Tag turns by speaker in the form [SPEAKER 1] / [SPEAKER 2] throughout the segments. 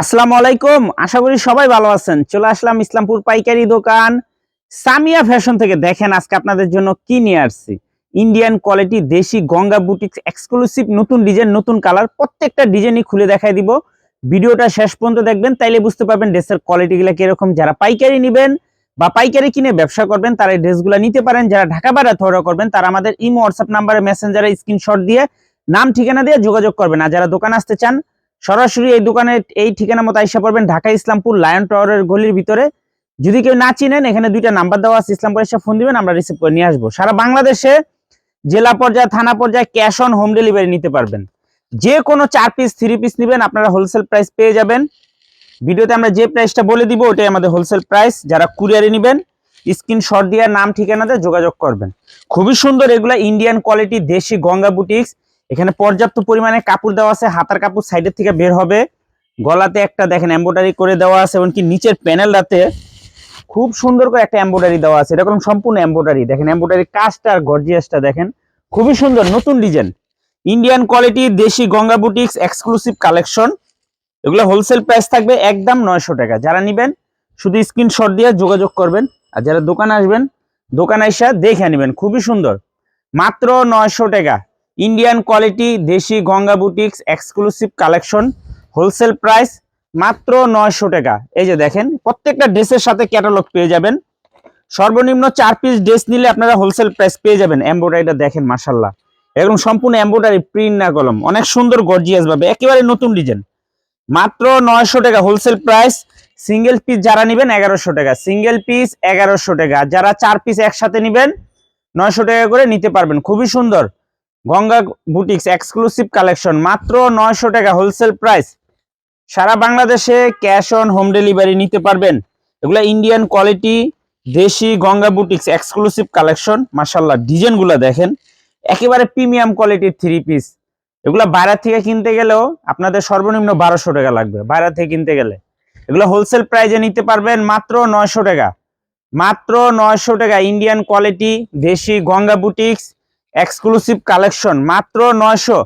[SPEAKER 1] আসসালামু আলাইকুম। আশা করি সবাই ভালো আছেন। চলে আসলাম ইসলামপুর পাইকারি দোকান। সামিয়া ফ্যাশন থেকে দেখেন আজকে আপনাদের জন্য কি নিয়ে আসছি। Indian quality Desi Ganga boutiques exclusive নতুন ডিজাইন নতুন কালার প্রত্যেকটা ডিজাইনই খুলে দেখাই দিব। ভিডিওটা শেষ পর্যন্ত দেখবেন, তাইলে বুঝতে পারবেন ড্রেসের কোয়ালিটিগুলো কীরকম। যারা পাইকারি নেবেন বা পাইকারি কিনে ব্যবসা করবেন, তারা এই ড্রেসগুলো নিতে পারেন। যারা ঢাকা বাইরে অর্ডার করবেন, তারা আমাদের ইমো হোয়াটসঅ্যাপ নাম্বারে মেসেঞ্জারে স্ক্রিনশট দিয়ে নাম, ঠিকানা দিয়ে যোগাযোগ করবেন। আর যারা দোকানে আসতে চান সরাসরি এই দোকানে এই ঠিকানা মতো আইসা পড়বেন ঢাকা ইসলামপুর লায়ন টাওয়ারের গলির ভিতরে। যদি কেউ না চিনেন, এখানে দুইটা নাম্বার দেওয়া আছে, ইসলামপুর এসে ফোন দিবেন, আমরা রিসিভ করে নিয়ে আসব। সারা বাংলাদেশে জেলা পর্যায়ে, থানা পর্যায়ে ক্যাশ অন হোম ডেলিভারি নিতে পারবেন। যে কোনো চার পিস থ্রি পিস নেবেন, আপনারা হোলসেল প্রাইস পেয়ে যাবেন। ভিডিওতে আমরা যে প্রাইসটা বলে দিব, ওটাই আমাদের হোলসেল প্রাইস যারা কুরিয়ারে নেবেন স্ক্রিনশট দিয়ে নাম, ঠিকানাতে যোগাযোগ করবেন। খুবই সুন্দর এগুলা ইন্ডিয়ান কোয়ালিটি দেশি গঙ্গা বুটিক্স এখানে পর্যাপ্ত পরিমাণে কাপড় দেওয়া আছে, হাতার কাপড় সাইডের থেকে বের হবে। গলাতে একটা দেখেন এম্ব্রয়ডারি করে দেওয়া আছে, এমনকি নিচের প্যানেলটাতে খুব সুন্দর করে একটা এম্ব্রয়ডারি দেওয়া আছে। এরকম সম্পূর্ণ এম্ব্রয়ডারি দেখেন এম্ব্রয়ডারি কাজটা আর গর্জিয়াসটা দেখেন, খুবই সুন্দর, নতুন design Indian quality Desi Ganga boutiques exclusive collection এগুলো হোলসেল প্রাইস থাকবে একদম নয়শো টাকা। যারা নিবেন, শুধু স্ক্রিনশট দিয়ে যোগাযোগ করবেন, আর যারা দোকানে আসবেন, দোকানে এসে দেখে নেবেন, খুবই সুন্দর। মাত্র নয়শো টাকা। Indian quality Desi Ganga boutiques exclusive collection wholesale price মাত্র নয়শো টাকা। এই যে দেখেন, প্রত্যেকটা ড্রেসের সাথে ক্যাটালগ পেয়ে যাবেন। সর্বনিম্ন চার পিস ড্রেস নিলে আপনারা হোলসেল প্রাইস পেয়ে যাবেন। এমব্রয়ডারিটা দেখেন মাসাল্লাহ এরকম সম্পূর্ণ এমব্রয়ডারি প্রিন্ট না কলম। অনেক সুন্দর গর্জিয়াস ভাবে। একেবারে নতুন ডিজাইন মাত্র নয়শো টাকা হোলসেল প্রাইস সিঙ্গেল পিস যারা নেবেন, এগারোশো টাকা। সিঙ্গেল পিস এগারোশো টাকা। যারা চার পিস একসাথে নেবেন, নয়শো টাকা করে নিতে পারবেন। খুবই সুন্দর। গঙ্গা বুটিক্স এক্সক্লুসিভ কালেকশন মাত্র নয়শো টাকা হোলসেল প্রাইস সারা বাংলাদেশে ক্যাশ অন হোম ডেলিভারি নিতে পারবেন। এগুলা ইন্ডিয়ান কোয়ালিটি দেশি গঙ্গা বুটিক্স এক্সক্লুসিভ কালেকশন মার্শাল্লাহ ডিজাইনগুলো দেখেন। একেবারে প্রিমিয়াম কোয়ালিটির থ্রি পিস এগুলা বাইরে থেকে কিনতে গেলেও আপনাদের সর্বনিম্ন বারোশো টাকা লাগবে, বাইরে থেকে কিনতে গেলে। এগুলো হোলসেল প্রাইজে নিতে পারবেন মাত্র নয়শো টাকা। মাত্র নয়শো টাকা ইন্ডিয়ান কোয়ালিটি দেশি গঙ্গা বুটিক্স এক্সক্লুসিভ কালেকশন মাত্র নয়শো।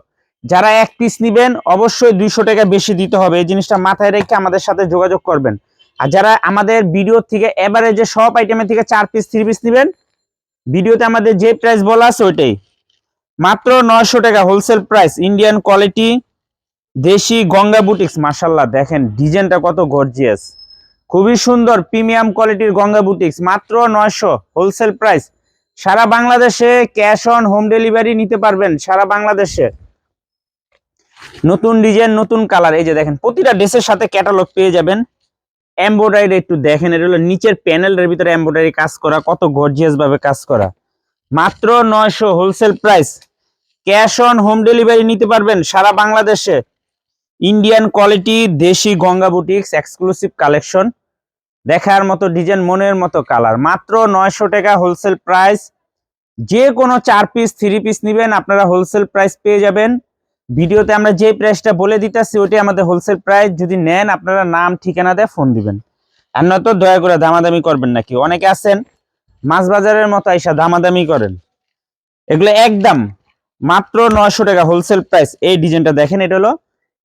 [SPEAKER 1] যারা এক পিস নিবেন, অবশ্যই দুইশো টাকা বেশি দিতে হবে। এই জিনিসটা মাথায় রেখে আমাদের সাথে যোগাযোগ করবেন। আর যারা আমাদের ভিডিও থেকে এবারে সব আইটেমের থেকে চার পিস থ্রি পিস নিবেন ভিডিওতে আমাদের যে প্রাইস বলা আছে ওইটাই। মাত্র নয়শো টাকা হোলসেল প্রাইস ইন্ডিয়ান কোয়ালিটি দেশি গঙ্গা বুটিক্স মাসাল্লাহ দেখেন, ডিজাইনটা কত গর্জিয়াস খুবই সুন্দর প্রিমিয়াম কোয়ালিটির গঙ্গা বুটিক্স মাত্র নয়শো হোলসেল প্রাইস সারা বাংলাদেশে ক্যাশ অন হোম ডেলিভারি নিতে পারবেন, সারা বাংলাদেশে। নতুন ডিজাইন নতুন কালার এই যে দেখেন, প্রতিটা ড্রেসের সাথে ক্যাটালগ পেয়ে যাবেন। এমব্রয়ডারি একটু দেখেন, এটা হলো নিচের প্যানেলের ভিতরে এমব্রয়ডারি কাজ করা, কত গর্জিয়াস ভাবে কাজ করা। মাত্র নয়শো wholesale price cash on home delivery নিতে পারবেন সারা বাংলাদেশে। ইন্ডিয়ান কোয়ালিটি দেশি গঙ্গা বুটিক্স এক্সক্লুসিভ কালেকশন দেখার মতো ডিজাইন মনের মতো কালার মাত্র নয়শো টাকা হোলসেল প্রাইস যে কোনো চার পিস থ্রি পিস নেবেন, আপনারা হোলসেল প্রাইস পেয়ে যাবেন। ভিডিওতে আমরা যে প্রাইসটা বলে দিতেছি ওইটাই আমাদের হোলসেল প্রাইস যদি নেন, আপনারা নাম, ঠিকানা দিয়ে ফোন দিবেন। আর নয়তো দয়া করে দামাদামি করবেন নাকি? অনেকে আছেন মাছ বাজারের মতো আইসা দামাদামি করেন। এগুলো একদম মাত্র নয়শো টাকা হোলসেল প্রাইস এই ডিজাইনটা দেখেন, এটা হলো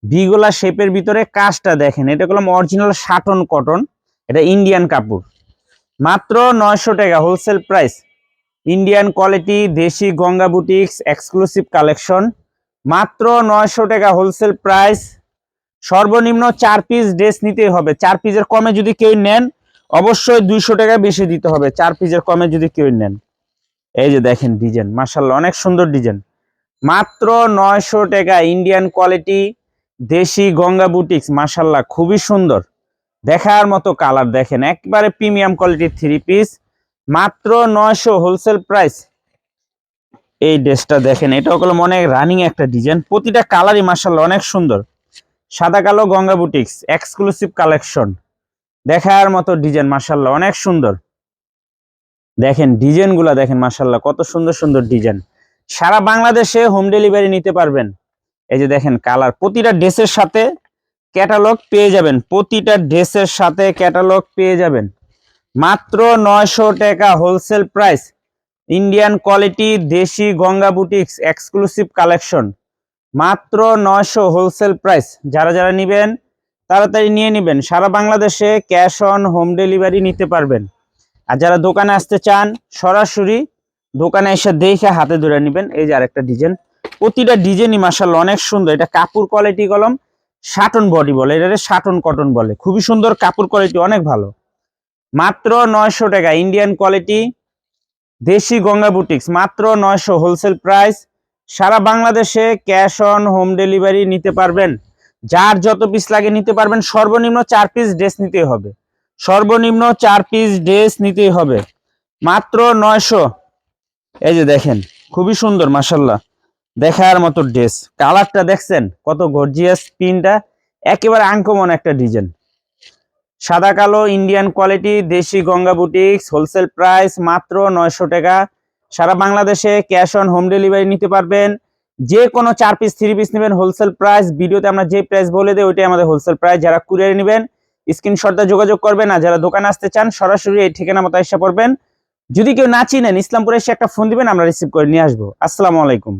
[SPEAKER 1] ভিগোলা শেপের ভিতরে কাজটা দেখেন। এটা হলো অরিজিনাল সাটন কটন এটা ইন্ডিয়ান কাপড়। মাত্র নয়শো টাকা হোলসেল প্রাইস ইন্ডিয়ান কোয়ালিটি দেশি গঙ্গা বুটিক্স এক্সক্লুসিভ কালেকশন মাত্র নয়শো টাকা হোলসেল প্রাইস সর্বনিম্ন চার পিস ড্রেস নিতেই হবে। চার পিসের কমে যদি কেউ নেন, অবশ্যই দুইশো টাকা বেশি দিতে হবে। চার পিসের কমে যদি কেউ নেন। এই যে দেখেন ডিজাইন মার্শাল্লাহ অনেক সুন্দর ডিজাইন মাত্র নয়শো টাকা ইন্ডিয়ান কোয়ালিটি দেশি গঙ্গা বুটিক্স মার্শাল্লাহ খুবই সুন্দর। দেখার মতো কালার দেখেন। একবারে প্রিমিয়াম কোয়ালিটির থ্রি পিস মাত্র নয়শো হোলসেল প্রাইস এই ড্রেসটা দেখেন, এটা হলো অনেক রানিং একটা ডিজাইন প্রতিটা কালারই মার্শাল্লাহ অনেক সুন্দর। সাদা, কালো, গঙ্গা বুটিক্স এক্সক্লুসিভ কালেকশন দেখার মতো ডিজাইন মার্শাল্লাহ অনেক সুন্দর। দেখেন ডিজাইনগুলা দেখেন মার্শাল্লাহ কত সুন্দর সুন্দর ডিজাইন সারা বাংলাদেশে হোম ডেলিভারি নিতে পারবেন। এই যে দেখেন কালার প্রতিটা ড্রেসের সাথে ক্যাটালগ পেয়ে যাবেন। প্রতিটা ড্রেসের সাথে ক্যাটালগ পেয়ে যাবেন। মাত্র নয়শো টাকা হোলসেল প্রাইস। ইন্ডিয়ান কোয়ালিটি দেশি গঙ্গা বুটিক্স এক্সক্লুসিভ কালেকশন। মাত্র নয়শো হোলসেল প্রাইস। যারা যারা নিবেন, তাড়াতাড়ি নিয়ে নেবেন। সারা বাংলাদেশে ক্যাশ অন হোম ডেলিভারি নিতে পারবেন। আর যারা দোকানে আসতে চান, সরাসরি দোকানে এসে দেখে হাতে ধরে নেবেন। এই যে আরেকটা ডিজাইন। প্রতিটা ডিজাইনই মাসাল্লাহ অনেক সুন্দর। এটা কাপড় কোয়ালিটি কলম শাটন বডি বলে এটা শাটন কটন বলে। খুবই সুন্দর কাপড় কোয়ালিটি অনেক ভালো। মাত্র নয়শো টাকা ইন্ডিয়ান কোয়ালিটি দেশি গঙ্গা বুটিক্স মাত্র নয়শো হোলসেল প্রাইস সারা বাংলাদেশে ক্যাশ অন হোম ডেলিভারি নিতে পারবেন। যার যত পিস লাগে নিতে পারবেন। সর্বনিম্ন চার পিস ড্রেস নিতে হবে। সর্বনিম্ন চার পিস ড্রেস নিতেই হবে। মাত্র নয়শো। এই যে দেখেন, খুবই সুন্দর মাসাল্লাহ দেখার মতো ড্রেস কালারটা দেখছেন? কত গর্জিয়াস পিনটা একেবারে আঙ্কমন একটা ডিজাইন সাদা, কালো ইন্ডিয়ান কোয়ালিটি দেশি গঙ্গা বুটিক্স হোলসেল প্রাইস মাত্র নয়শো টাকা। সারা বাংলাদেশে ক্যাশ অন হোম ডেলিভারি নিতে পারবেন। যে কোনো চার পিস থ্রি পিস নেবেন হোলসেল প্রাইস ভিডিওতে আমরা যে প্রাইস বলে দিই, ওইটাই আমাদের হোলসেল প্রাইস যারা কুরিয়ারে নেবেন স্ক্রিনশটটা যোগাযোগ করবেন। আর যারা দোকানে আসতে চান, সরাসরি এই ঠিকানা মতো এসে পড়বেন। যদি কেউ না চিনেন, ইসলামপুরে এসে একটা ফোন দিবেন, আমরা রিসিভ করে নিয়ে আসব। আসসালামু আলাইকুম।